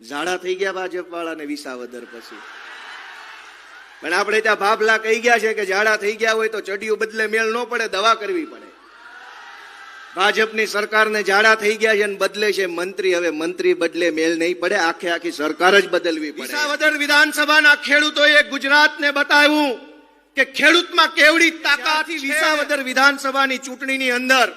ઝાડા થઈ ગયા ભાજપ વાળાને વિસાવદર પછી. પણ આપણે ત્યાં ભાભલા કહી ગયા છે કે ઝાડા થઈ ગયા હોય તો ચડિયું બદલે મેળ ન પડે દવા કરવી પડે. ભાજપની સરકારને ઝાડા થઈ ગયા છે અને બદલે છે મંત્રી. હવે મંત્રી બદલે મેળ નહીં પડે આખે આખી સરકાર જ બદલવી પડે. વિસાવદર વિધાનસભાના ખેડૂતોએ ગુજરાતને બતાવ્યું કે ખેડૂતમાં કેવડી તાકાત વિસાવદર વિધાનસભાની ચૂંટણીની અંદર.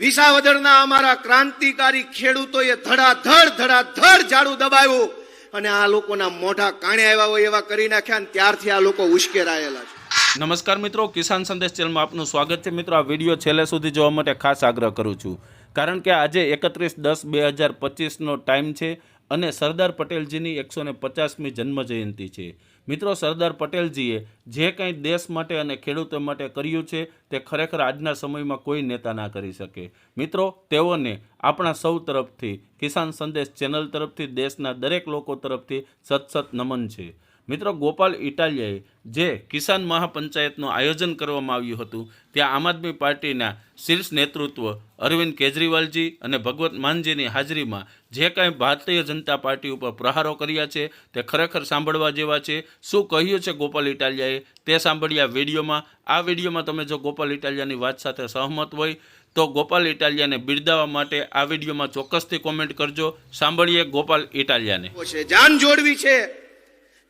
વિસાવદરના અમારા ક્રાંતિકારી ખેડૂતોએ ધડાધડ ધડાધડ ઝાડુ દબાવ્યું અને આ લોકોના મોઢા કાણે આવ્યા હોય એવા કરી નાખ્યા અને ત્યારથી આ લોકો ઉશ્કેરાયેલા છે. નમસ્કાર મિત્રો, કિસાન સંદેશ ચેનલમાં આપનું સ્વાગત છે. મિત્રો, આ વીડિયો છેલ્લે સુધી જોવા માટે ખાસ આગ્રહ કરું છું. કારણ કે આજે એકત્રીસ દસ બે હજાર પચીસનો ટાઈમ છે અને સરદાર પટેલજીની એકસો ને પચાસમી જન્મ જયંતિ છે. મિત્રો સરદાર પટેલજીએ જે કંઈ દેશ માટે અને ખેડૂતો માટે કર્યું છે, તે ખરેખર આજના સમયમાં કોઈ નેતા ના કરી શકે. મિત્રો, તેઓને આપણા સૌ તરફથી, કિસાન સંદેશ ચેનલ તરફથી, દેશના દરેક લોકો તરફથી સત સત નમન છે. મિત્રો ગોપાલ ઇટાલિયાએ જે કિસાન મહાપંચાયતનું આયોજન કરવામાં આવ્યું હતું, ત્યાં આમ આદમી પાર્ટીના શીર્ષ નેતૃત્વ અરવિંદ કેજરીવાલજી અને ભગવત માનજીની હાજરીમાં જે કાંઈ ભારતીય જનતા પાર્ટી ઉપર પ્રહારો કર્યા છે, તે ખરેખર સાંભળવા જેવા છે. શું કહ્યું છે ગોપાલ ઇટાલિયાએ? તે સાંભળ્યા વિડીયોમાં. આ વિડીયોમાં તમે જો ગોપાલ ઇટાલિયાની વાત સાથે સહમત હોય, તો ગોપાલ ઇટાલિયાને બિરદાવવા માટે આ વિડીયોમાં ચોક્કસથી કોમેન્ટ કરજો. સાંભળીએ ગોપાલ ઇટાલિયાને. જાન જોડવી છે.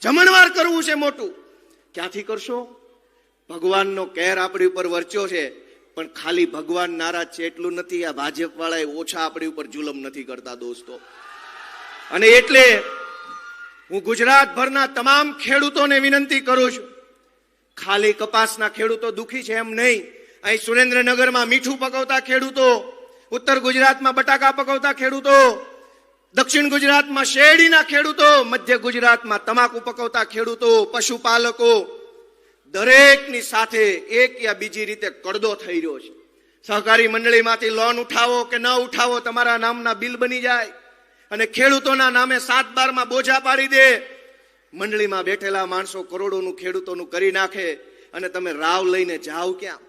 જમણવાર કરવું છે મોટું. ક્યાંથી કરશો? ભગવાનનો કેર આપણી ઉપર વર્ચ્યો છે, પણ ખાલી ભગવાન નારાજ છે એટલું નથી. આ ભાજપ વાળા ઓછા આપણી ઉપર જુલમ નથી કરતા, દોસ્તો. અને એટલે હું ગુજરાતભરના તમામ ખેડૂતોને વિનંતી કરું છું. ખાલી કપાસના ખેડૂતો દુખી છે એમ નહીં. અહીં સુરેન્દ્રનગરમાં મીઠું પકવતા ખેડૂતો, ઉત્તર ગુજરાતમાં બટાકા પકવતા ખેડૂતો દક્ષિણ ગુજરાતમાં શેરડીના ખેડૂતો, મધ્ય ગુજરાતમાં તમાકુ પકવતા ખેડૂતો, પશુપાલકો દરેકની સાથે એક યા બીજી રીતે કડદો થઈ રહ્યો છે. સહકારી મંડળીમાંથી લોન ઉઠાવો કે ન ઉઠાવો તમારા નામના બિલ બની જાય અને ખેડૂતોના નામે સાત બારમાં બોજા પાડી દે. મંડળીમાં બેઠેલા માણસો કરોડોનું ખેડૂતોનું કરી નાખે અને તમે રાવ લઈને જાઓ ક્યાં?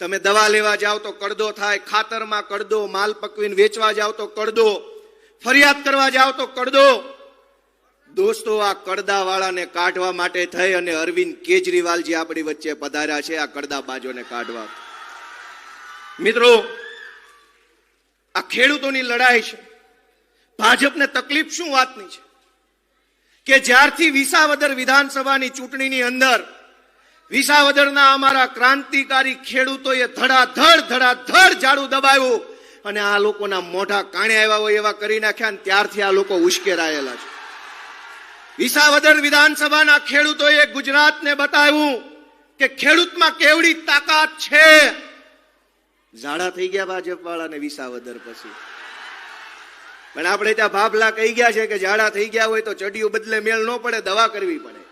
તમે દવા લેવા જાઓ તો કડદો થાય, ખાતરમાં કડદો માલ પકવીને વેચવા જાઓ તો કડદો ફરિયાદ કરવા જાઓ તો કડદો. દોસ્તો, આ કડદા વાળાને કાઢવા માટે થઈ અને અરવિંદ કેજરીવાલજી આપણી વચ્ચે પધાર્યા છે. આ કડદા બાજોને કાઢવા. મિત્રો, આ ખેડૂતોની લડાઈ છે. ભાજપને તકલીફ શું વાતની છે? કે જ્યારથી વિસાવદર વિધાનસભાની ચૂંટણીની અંદર વિસાવદરના અમારા ક્રાંતિકારી ખેડૂતોએ ધડાધડ ધડાધડ ઝાડુ દબાવ્યું. અને આ લોકોના મોઢા કાણે આવ્યા હોય એવા કરી નાખ્યા અને ત્યારથી આ લોકો ઉશ્કેરાયેલા છે. વિસાવદર વિધાનસભાના ખેડૂતોએ ગુજરાતને બતાવ્યું કે ખેડૂતમાં કેવડી તાકાત છે. ઝાડા થઈ ગયા ભાજપ વાળાને વિસાવદર પછી. પણ આપણે ત્યાં ભાભલા કહી ગયા છે કે ઝાડા થઈ ગયા હોય તો ચડિયું બદલે મેળ ન પડે, દવા કરવી પડે.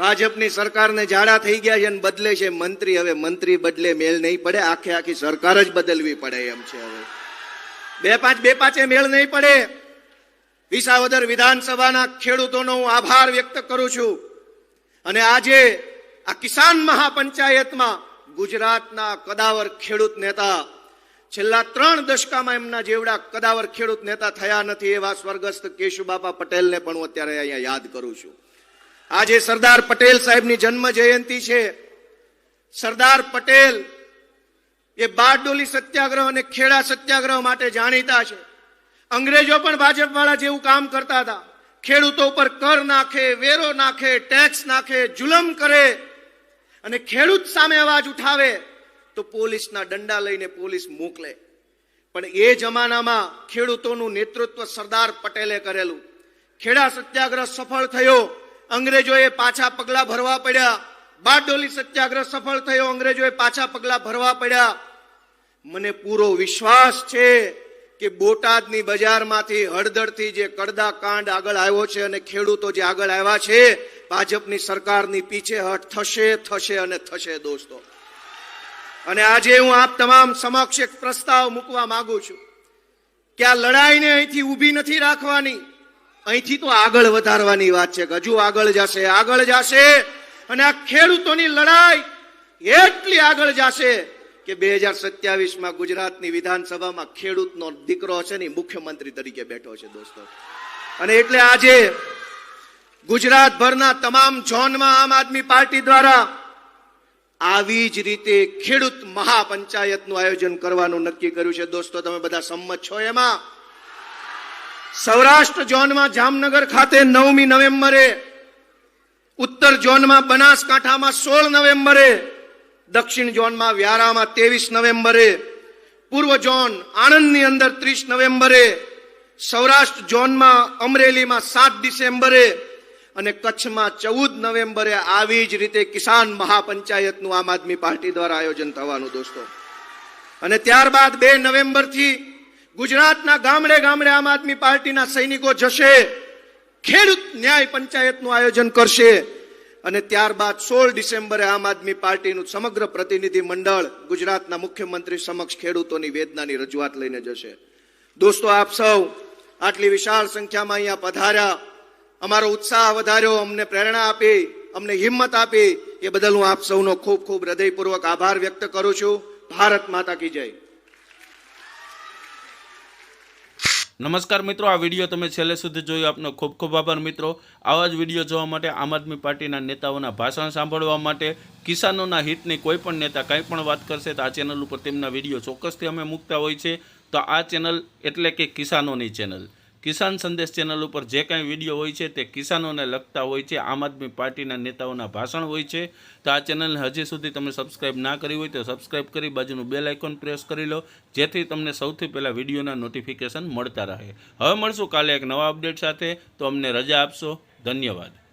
ભાજપની સરકારને જાડા થઈ ગયા છે અને બદલે છે મંત્રી. હવે મંત્રી બદલે મેળ નહીં પડે. આખે આખી સરકાર જ બદલવી પડે એમ છે હવે. બે પાંચ, બે પાંચે મેળ નહીં પડે. વિસાવદર વિધાનસભાના ખેડૂતોનો હું આભાર વ્યક્ત કરું છું. અને આજે આ કિસાન મહાપંચાયતમાં ગુજરાતના કદાવર ખેડૂત નેતા, છેલ્લા ત્રણ દશકામાં એમના જેવડા કદાવર ખેડૂત નેતા થયા નથી એવા સ્વર્ગસ્થ કેશુબાપા પટેલને પણ હું અત્યારે અહીંયા યાદ કરું છું. આજે સરદાર પટેલ સાહેબની જન્મ જયંતિ છે. સરદાર પટેલ એ બારડોલી સત્યાગ્રહ અને ખેડા સત્યાગ્રહ માટે જાણીતા છે. અંગ્રેજો પણ ભાજપ વાળા જેવું કામ કરતા હતા. ખેડૂતો પર કર નાખે, વેરો નાખે, ટેક્સ નાખે, જુલમ કરે અને ખેડૂત સામે અવાજ ઉઠાવે તો પોલીસના દંડા લઈને પોલીસ મોકલે. પણ એ જમાનામાં ખેડૂતોનું નેતૃત્વ સરદાર પટેલે કરેલું. ખેડા સત્યાગ્રહ સફળ થયો. અંગ્રેજોએ પાછા પગલા ભરવા પડ્યા. બારડોલી સત્યાગ્રહ સફળ થયો, અંગ્રેજોએ પાછા પગલા ભરવા પડ્યા. મને પૂરો વિશ્વાસ છે કે બોટાદની બજારમાંથી હળદરથી જે કડદા કાંડ આગળ આવ્યો છે અને ખેડૂતો જે આગળ આવ્યા છે, ભાજપની સરકારની પીછેહટ થશે થશે અને થશે દોસ્તો. અને આજે હું આપ તમામ સમક્ષ એક પ્રસ્તાવ મૂકવા માંગુ છું. કે આ લડાઈને અહીંથી ઊભી નથી રાખવાની. અહીંથી તો આગળ વધારવાની વાત છે હજુ આગળ જશે આગળ જશે. અને આ ખેડૂતોની લડાઈ એટલી આગળ જશે કે બે હજાર સત્યાવીસમાં ગુજરાતની વિધાનસભામાં ખેડૂતનો દીકરો છે ને મુખ્યમંત્રી તરીકે બેઠો છે, દોસ્તો. અને એટલે આજે ગુજરાતભરના તમામ ઝોનમાં આમ આદમી પાર્ટી દ્વારા આવી જ રીતે ખેડૂત મહાપંચાયતનું આયોજન કરવાનું નક્કી કર્યું છે, દોસ્તો. તમે બધા સંમત છો એમાં? સૌરાષ્ટ્ર ઝોનમાં જામનગર ખાતે નવમી નવેમ્બરે, ઉત્તર ઝોનમાં બનાસકાંઠામાં સોળ નવેમ્બરે, દક્ષિણ ઝોનમાં વ્યારામાં ત્રેવીસ નવેમ્બરે, પૂર્વ ઝોન આણંદની અંદર ત્રીસ નવેમ્બરે, સૌરાષ્ટ્ર ઝોનમાં અમરેલીમાં સાત ડિસેમ્બરે અને કચ્છમાં ચૌદ નવેમ્બરે આવી જ રીતે કિસાન મહાપંચાયતનું આમ આદમી પાર્ટી દ્વારા આયોજન થવાનું દોસ્તો. અને ત્યારબાદ બે નવેમ્બરથી ગુજરાતના ગામડે ગામડે આમ આદમી પાર્ટીના સૈનિકો જશે, ખેડૂત ન્યાય પંચાયતનું આયોજન કરશે અને ત્યારબાદ સોળ ડિસેમ્બરે આમ આદમી પાર્ટીનું સમગ્ર પ્રતિનિધિ મંડળ ગુજરાતના મુખ્યમંત્રી સમક્ષ ખેડૂતોની વેદનાની રજૂઆત લઈને જશે. દોસ્તો, આપ સૌ આટલી વિશાળ સંખ્યામાં અહીંયા પધાર્યા. અમારો ઉત્સાહ વધાર્યો, અમને પ્રેરણા આપી, અમને હિંમત આપી. એ બદલ હું આપ સૌનો ખૂબ ખૂબ હૃદયપૂર્વક આભાર વ્યક્ત કરું છું. ભારત માતા કી જય. નમસ્કાર મિત્રો, આ વીડિયો તમે છેલ્લે સુધી જોયો, આપનો ખૂબ ખૂબ આભાર મિત્રો. આવા જ વીડિયો જોવા માટે આમ આદમી પાર્ટીના નેતાઓના ભાષણ સાંભળવા માટે કિસાનોના હિતની કોઈ પણ નેતા કંઈ પણ વાત કરશે તો આ ચેનલ ઉપર તેમના વીડિયો ચોક્કસથી અમે મૂકતા હોય છે. તો આ ચેનલ એટલે કે કિસાનોની ચેનલ. કિસાન સંદેશ ચેનલ ઉપર જે કાંઈ વીડિયો હોય છે તે કિસાનોને લગતા હોય છે, આમ આદમી પાર્ટીના નેતાઓના ભાષણ હોય છે. તો આ ચેનલને હજી સુધી તમે સબસ્ક્રાઇબ ના કરી હોય તો સબસ્ક્રાઇબ કરી, બાજુનું બેલ આઇકોન પ્રેસ કરી લો, જેથી તમને સૌથી પહેલાં વિડીયોના નોટિફિકેશન મળતા રહે. હવે મળશું કાલે એક નવા અપડેટ સાથે. તો અમને રજા આપશો. ધન્યવાદ.